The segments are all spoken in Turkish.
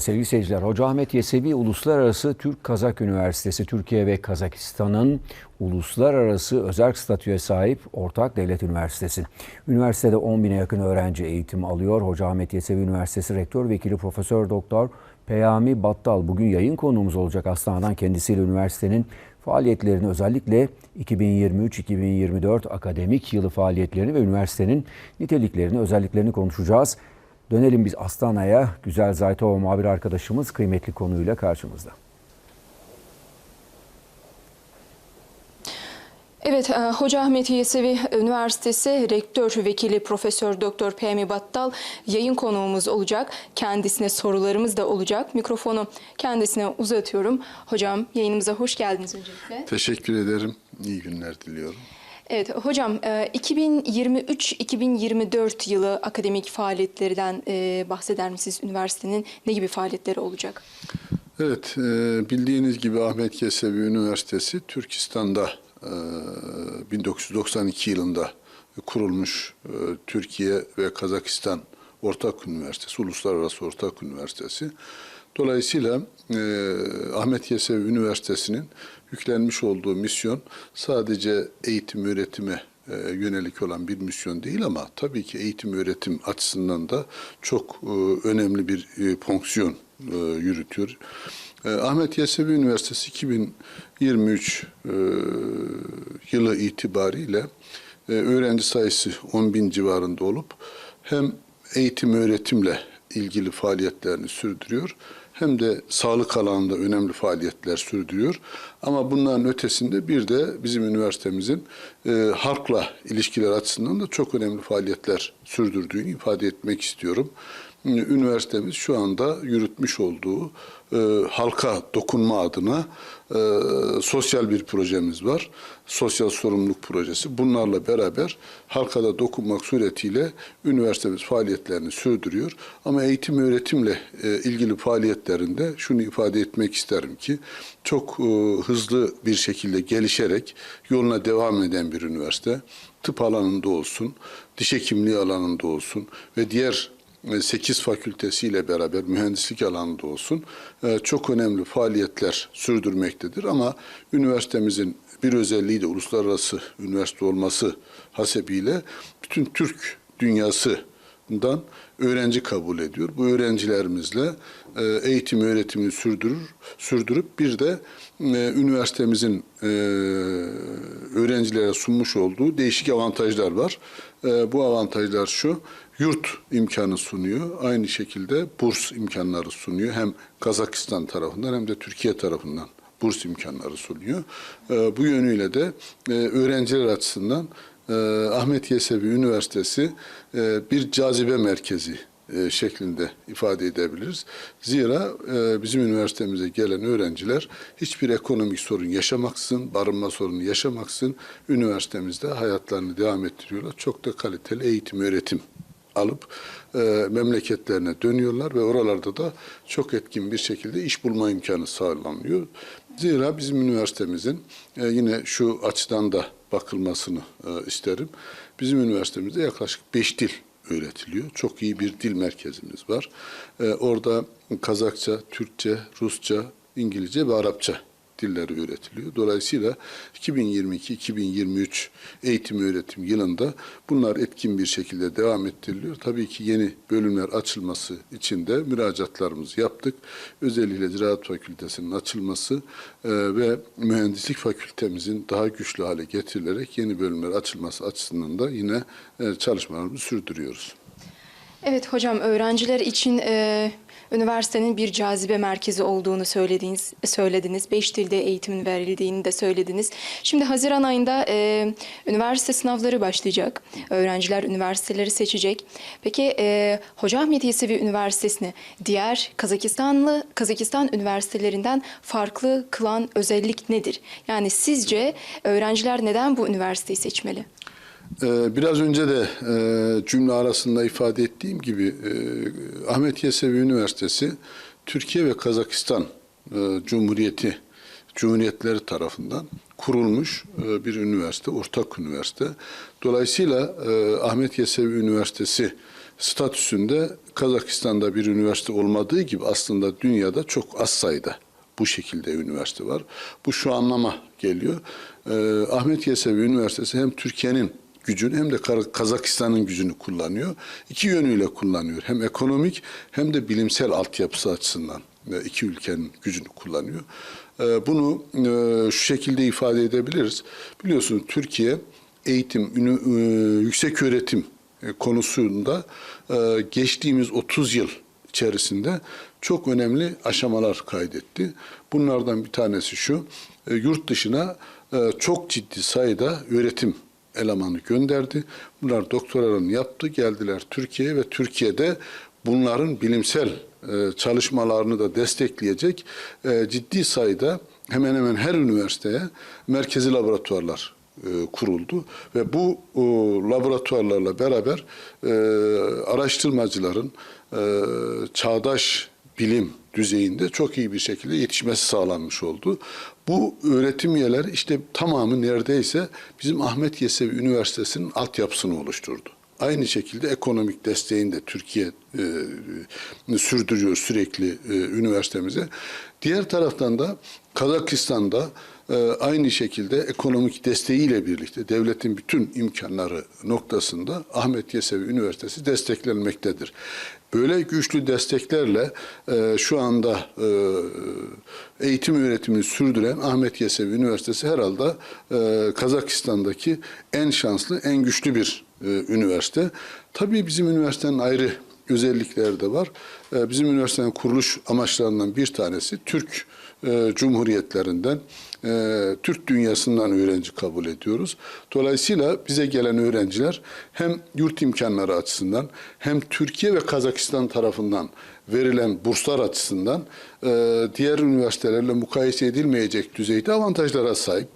Sevgili seyirciler, Hoca Ahmet Yesevi Uluslararası Türk-Kazak Üniversitesi Türkiye ve Kazakistan'ın uluslararası özel statüye sahip ortak devlet üniversitesi. Üniversitede 10 bine yakın öğrenci eğitim alıyor. Hoca Ahmet Yesevi Üniversitesi Rektör Vekili Profesör Doktor Peyami Battal bugün yayın konuğumuz olacak Astana'dan kendisiyle üniversitenin faaliyetlerini özellikle 2023-2024 akademik yılı faaliyetlerini ve üniversitenin niteliklerini, özelliklerini konuşacağız. Dönelim biz Astana'ya. Güzel Zaytova muhabir arkadaşımız kıymetli konuyla karşımızda. Evet, e, Hoca Ahmet Yesevi Üniversitesi Rektör Vekili Profesör Doktor Pemi Battal yayın konuğumuz olacak. Kendisine sorularımız da olacak. Mikrofonu kendisine uzatıyorum. Hocam yayınımıza hoş geldiniz öncelikle. Teşekkür ederim. İyi günler diliyorum. Evet hocam e, 2023-2024 yılı akademik faaliyetlerinden e, bahseder misiniz? Üniversitenin ne gibi faaliyetleri olacak? Evet, e, bildiğiniz gibi Ahmet Yesevi Üniversitesi Türkistan'da e, 1992 yılında kurulmuş e, Türkiye ve Kazakistan Ortak Üniversitesi, Uluslararası Ortak Üniversitesi. Dolayısıyla e, Ahmet Yesevi Üniversitesi'nin yüklenmiş olduğu misyon sadece eğitim öğretime e, yönelik olan bir misyon değil ama tabii ki eğitim öğretim açısından da çok e, önemli bir e, fonksiyon yürütüyor. Ahmet Yesevi Üniversitesi 2023 e, yılı itibariyle öğrenci sayısı 10 bin civarında olup hem eğitim öğretimle ilgili faaliyetlerini sürdürüyor hem de sağlık alanında önemli faaliyetler sürdürüyor. Ama bunların ötesinde bir de bizim üniversitemizin e, halkla ilişkiler açısından da çok önemli faaliyetler sürdürdüğünü ifade etmek istiyorum. Üniversitemiz şu anda yürütmüş olduğu e, halka dokunma adına e, sosyal bir projemiz var. Sosyal sorumluluk projesi. Bunlarla beraber halka da dokunmak suretiyle üniversitemiz faaliyetlerini sürdürüyor. Ama eğitim öğretimle e, ilgili faaliyetlerinde şunu ifade etmek isterim ki çok e, hızlı bir şekilde gelişerek yoluna devam eden bir üniversite. Tıp alanında olsun, diş hekimliği alanında olsun ve diğer 8 fakültesiyle beraber mühendislik alanında olsun e, çok önemli faaliyetler sürdürmektedir. Ama üniversitemizin bir özelliği de uluslararası üniversite olması hasebiyle bütün Türk dünyasından öğrenci kabul ediyor. Bu öğrencilerimizle e, eğitim öğretimini sürdürür, sürdürüp bir de e, üniversitemizin öğrencilere sunmuş olduğu değişik avantajlar var. Bu avantajlar şu, yurt imkanı sunuyor. Aynı şekilde burs imkanları sunuyor. Hem Kazakistan tarafından hem de Türkiye tarafından burs imkanları sunuyor. Bu yönüyle de öğrenciler açısından Ahmet Yesevi Üniversitesi bir cazibe merkezi şeklinde ifade edebiliriz. Zira bizim üniversitemize gelen öğrenciler hiçbir ekonomik sorun yaşamaksın, barınma sorunu yaşamaksın üniversitemizde hayatlarını devam ettiriyorlar. Çok da kaliteli eğitim, öğretim alıp e, memleketlerine dönüyorlar ve oralarda da çok etkin bir şekilde iş bulma imkanı sağlanıyor. Zira bizim üniversitemizin e, yine şu açıdan da bakılmasını e, isterim. Bizim üniversitemizde yaklaşık beş dil öğretiliyor. Çok iyi bir dil merkezimiz var. E, orada Kazakça, Türkçe, Rusça, İngilizce ve Arapça dilleri öğretiliyor. Dolayısıyla 2022-2023 eğitim öğretim yılında bunlar etkin bir şekilde devam ettiriliyor. Tabii ki yeni bölümler açılması için de müracaatlarımızı yaptık. Özellikle Ziraat Fakültesinin açılması e, ve mühendislik fakültemizin daha güçlü hale getirilerek yeni bölümler açılması açısından da yine e, çalışmalarımızı sürdürüyoruz. Evet hocam öğrenciler için e, üniversitenin bir cazibe merkezi olduğunu söylediniz. söylediniz. Beş dilde eğitimin verildiğini de söylediniz. Şimdi Haziran ayında e, üniversite sınavları başlayacak. Öğrenciler üniversiteleri seçecek. Peki e, Hoca Ahmet Yesevi Üniversitesi'ni diğer Kazakistanlı Kazakistan üniversitelerinden farklı kılan özellik nedir? Yani sizce öğrenciler neden bu üniversiteyi seçmeli? Ee, Biraz önce de e, cümle arasında ifade ettiğim gibi e, Ahmet Yesevi Üniversitesi Türkiye ve Kazakistan e, Cumhuriyeti Cumhuriyetleri tarafından kurulmuş bir üniversite, ortak üniversite. Dolayısıyla Ahmet Yesevi Üniversitesi statüsünde Kazakistan'da bir üniversite olmadığı gibi aslında dünyada çok az sayıda bu şekilde üniversite var. Bu şu anlama geliyor. Ahmet Yesevi Üniversitesi hem Türkiye'nin gücünü hem de Kazakistan'ın gücünü kullanıyor. İki yönüyle kullanıyor. Hem ekonomik hem de bilimsel altyapısı açısından iki ülkenin gücünü kullanıyor. Ee, Bunu e, şu şekilde ifade edebiliriz. Biliyorsunuz Türkiye eğitim, e, yüksek öğretim e, konusunda geçtiğimiz 30 yıl içerisinde çok önemli aşamalar kaydetti. Bunlardan bir tanesi şu, yurt dışına çok ciddi sayıda öğretim elemanı gönderdi. Bunlar doktoralarını yaptı, geldiler Türkiye'ye ve Türkiye'de bunların bilimsel e, çalışmalarını da destekleyecek e, ciddi sayıda hemen hemen her üniversiteye merkezi laboratuvarlar e, kuruldu ve bu laboratuvarlarla beraber araştırmacıların çağdaş bilim düzeyinde çok iyi bir şekilde yetişmesi sağlanmış oldu. Bu öğretim üyeleri işte tamamı neredeyse bizim Ahmet Yesevi Üniversitesi'nin altyapısını oluşturdu. Aynı şekilde ekonomik desteğini de Türkiye e, sürdürüyor sürekli e, üniversitemize. Diğer taraftan da Kazakistan'da e, aynı şekilde ekonomik desteğiyle birlikte devletin bütün imkanları noktasında Ahmet Yesevi Üniversitesi desteklenmektedir. Böyle güçlü desteklerle e, şu anda e, eğitim öğretimini sürdüren Ahmet Yesevi Üniversitesi herhalde e, Kazakistan'daki en şanslı, en güçlü bir e, üniversite. Tabii bizim üniversitenin ayrı özellikleri de var. E, bizim üniversitenin kuruluş amaçlarından bir tanesi Türk e, Cumhuriyetlerinden, e, Türk dünyasından öğrenci kabul ediyoruz. Dolayısıyla bize gelen öğrenciler hem yurt imkanları açısından hem Türkiye ve Kazakistan tarafından verilen burslar açısından e, diğer üniversitelerle mukayese edilmeyecek düzeyde avantajlara sahip.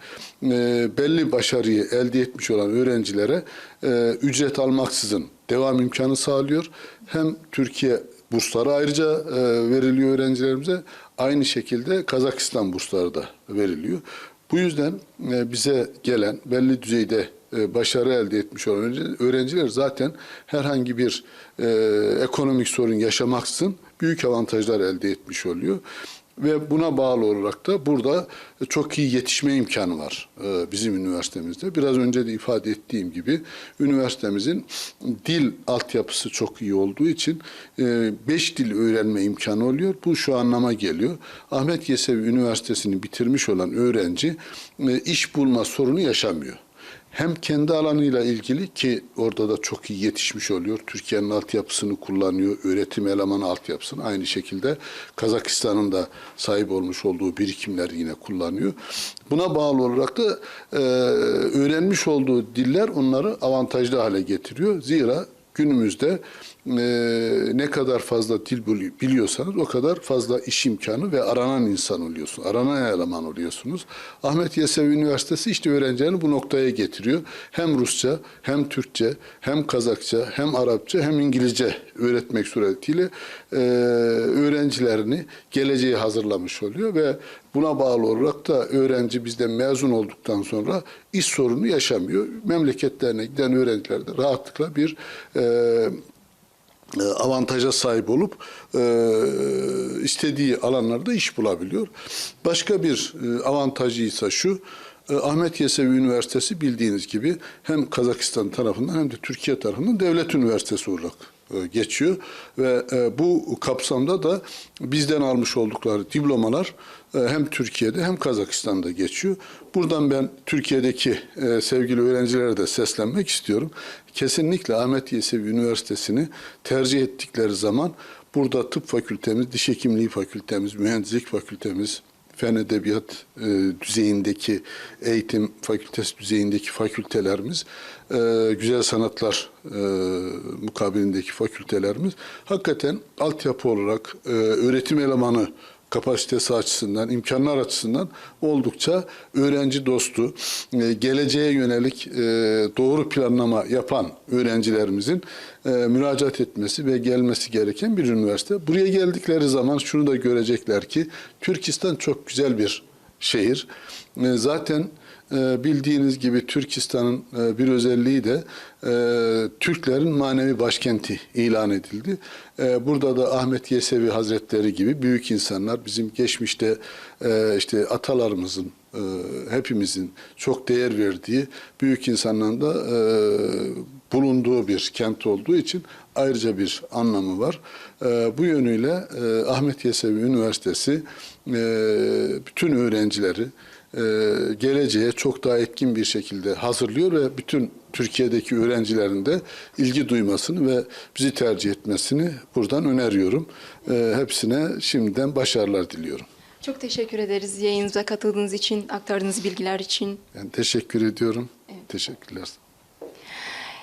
E, belli başarıyı elde etmiş olan öğrencilere e, ücret almaksızın devam imkanı sağlıyor. Hem Türkiye bursları ayrıca e, veriliyor öğrencilerimize. Aynı şekilde Kazakistan bursları da veriliyor. Bu yüzden e, bize gelen belli düzeyde e, başarı elde etmiş olan öğrenci- öğrenciler zaten herhangi bir e, ekonomik sorun yaşamaksızın büyük avantajlar elde etmiş oluyor. Ve buna bağlı olarak da burada çok iyi yetişme imkanı var e, bizim üniversitemizde. Biraz önce de ifade ettiğim gibi üniversitemizin dil altyapısı çok iyi olduğu için e, beş dil öğrenme imkanı oluyor. Bu şu anlama geliyor. Ahmet Yesevi Üniversitesi'ni bitirmiş olan öğrenci e, iş bulma sorunu yaşamıyor hem kendi alanıyla ilgili ki orada da çok iyi yetişmiş oluyor. Türkiye'nin altyapısını kullanıyor, öğretim elemanı altyapısını. Aynı şekilde Kazakistan'ın da sahip olmuş olduğu birikimleri yine kullanıyor. Buna bağlı olarak da e, öğrenmiş olduğu diller onları avantajlı hale getiriyor. Zira günümüzde e, ne kadar fazla dil bili- biliyorsanız o kadar fazla iş imkanı ve aranan insan oluyorsunuz. Aranan eleman oluyorsunuz. Ahmet Yesevi Üniversitesi işte öğrencilerini bu noktaya getiriyor. Hem Rusça, hem Türkçe, hem Kazakça, hem Arapça, hem İngilizce öğretmek suretiyle e, öğrencilerini geleceğe hazırlamış oluyor ve buna bağlı olarak da öğrenci bizden mezun olduktan sonra iş sorunu yaşamıyor. Memleketlerine giden öğrenciler de rahatlıkla bir e, e, avantaja sahip olup e, istediği alanlarda iş bulabiliyor. Başka bir e, avantajı ise şu, e, Ahmet Yesevi Üniversitesi bildiğiniz gibi hem Kazakistan tarafından hem de Türkiye tarafından devlet üniversitesi olarak geçiyor ve e, bu kapsamda da bizden almış oldukları diplomalar e, hem Türkiye'de hem Kazakistan'da geçiyor. Buradan ben Türkiye'deki e, sevgili öğrencilere de seslenmek istiyorum. Kesinlikle Ahmet Yesevi Üniversitesi'ni tercih ettikleri zaman burada tıp fakültemiz, diş hekimliği fakültemiz, mühendislik fakültemiz, fen edebiyat e, düzeyindeki eğitim fakültesi düzeyindeki fakültelerimiz, e, güzel sanatlar e, mukabilindeki fakültelerimiz hakikaten altyapı olarak e, öğretim elemanı kapasitesi açısından, imkanlar açısından oldukça öğrenci dostu, e, geleceğe yönelik e, doğru planlama yapan öğrencilerimizin e, müracaat etmesi ve gelmesi gereken bir üniversite. Buraya geldikleri zaman şunu da görecekler ki Türkistan çok güzel bir şehir. Zaten bildiğiniz gibi Türkistan'ın e, bir özelliği de e, Türklerin manevi başkenti ilan edildi. E, burada da Ahmet Yesevi Hazretleri gibi büyük insanlar bizim geçmişte işte atalarımızın hepimizin çok değer verdiği büyük insanların da bulunduğu bir kent olduğu için ayrıca bir anlamı var. Bu yönüyle Ahmet Yesevi Üniversitesi bütün öğrencileri e, geleceğe çok daha etkin bir şekilde hazırlıyor ve bütün Türkiye'deki öğrencilerin de ilgi duymasını ve bizi tercih etmesini buradan öneriyorum. E, hepsine şimdiden başarılar diliyorum. Çok teşekkür ederiz yayınımıza katıldığınız için, aktardığınız bilgiler için. Ben teşekkür ediyorum. Teşekkürler.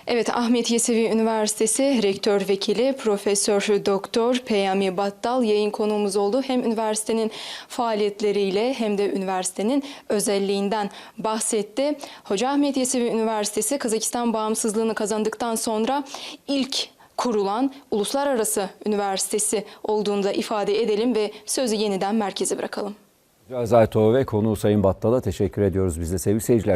Evet, Ahmet Yesevi Üniversitesi Rektör Vekili Profesör Doktor Peyami Battal yayın konuğumuz oldu. Hem üniversitenin faaliyetleriyle hem de üniversitenin özelliğinden bahsetti. Hoca Ahmet Yesevi Üniversitesi Kazakistan bağımsızlığını kazandıktan sonra ilk kurulan uluslararası üniversitesi olduğunu da ifade edelim ve sözü yeniden merkeze bırakalım. Zaytova ve konuğu Sayın Battal'a teşekkür ediyoruz biz de sevgili seyirciler.